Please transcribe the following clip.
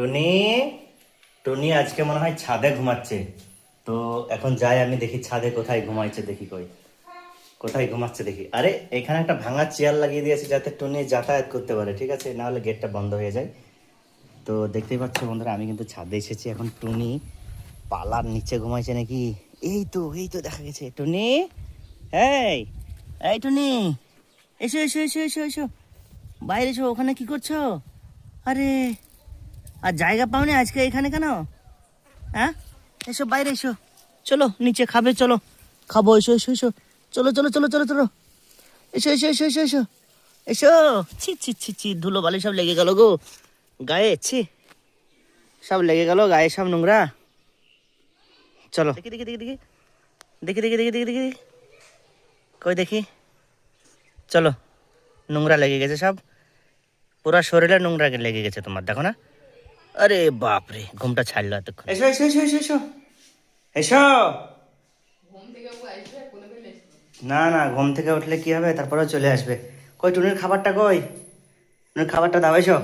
টুনি টুনি আজকে মনে হয় ছাদে ঘুমাচ্ছে। তো এখন যাই, আমি দেখি ছাদে কোথায় ঘুমাইছে, দেখি কই। কোথায় ঘুমাচ্ছে দেখি। আরে, এখানে একটা ভাঙা চেয়ার লাগিয়ে দিয়েছে যাতে টুনি যাতায়াত করতে পারে, ঠিক আছে? না হলে গেটটা বন্ধ হয়ে যায়। তো দেখতেই পাচ্ছ বন্ধুরা, আমি কিন্তু ছাদে এসেছি। এখন টুনি পালার নিচে ঘুমাইছে নাকি? এই তো এই তো দেখা গেছে। টুনি, এই এই টুনি, এসো এসো এসো এসো এসো। বাইরে এসো, ওখানে কি করছ? আরে আর জায়গা পাওনি আজকে এখানে কেন? হ্যাঁ? এসো, বাইরে এসো। চলো, নিচে খাবে, চলো। খাব, এসো এসো এসো। চলো চলো চলো চলো চলো। এসো এসো এসো এসো এসো। এসো। ছি ছি ছি ছি, ধুলো বালি সব লেগে গেল গো। গায়ে, ছি। সব লেগে গেল গায়ে সব নোংরা। চলো। দেখি দেখি দেখি দেখি। দেখি দেখি দেখি দেখি দেখি। কই দেখি? চলো। নোংরা লেগে গেছে সব। পুরা শরীরে নোংরা লেগে গেছে তোমার, দেখো না। আরে বাপরে ঘুমটা ছাড়লো এতক্ষণ। এসো এসো এসো এসো এসো। এসো। না না ঘুম থেকে উঠলে কি হবে? তারপরে চলে আসবে। কই টুনির খাবারটা কই? টুনির খাবারটা দাও এসো।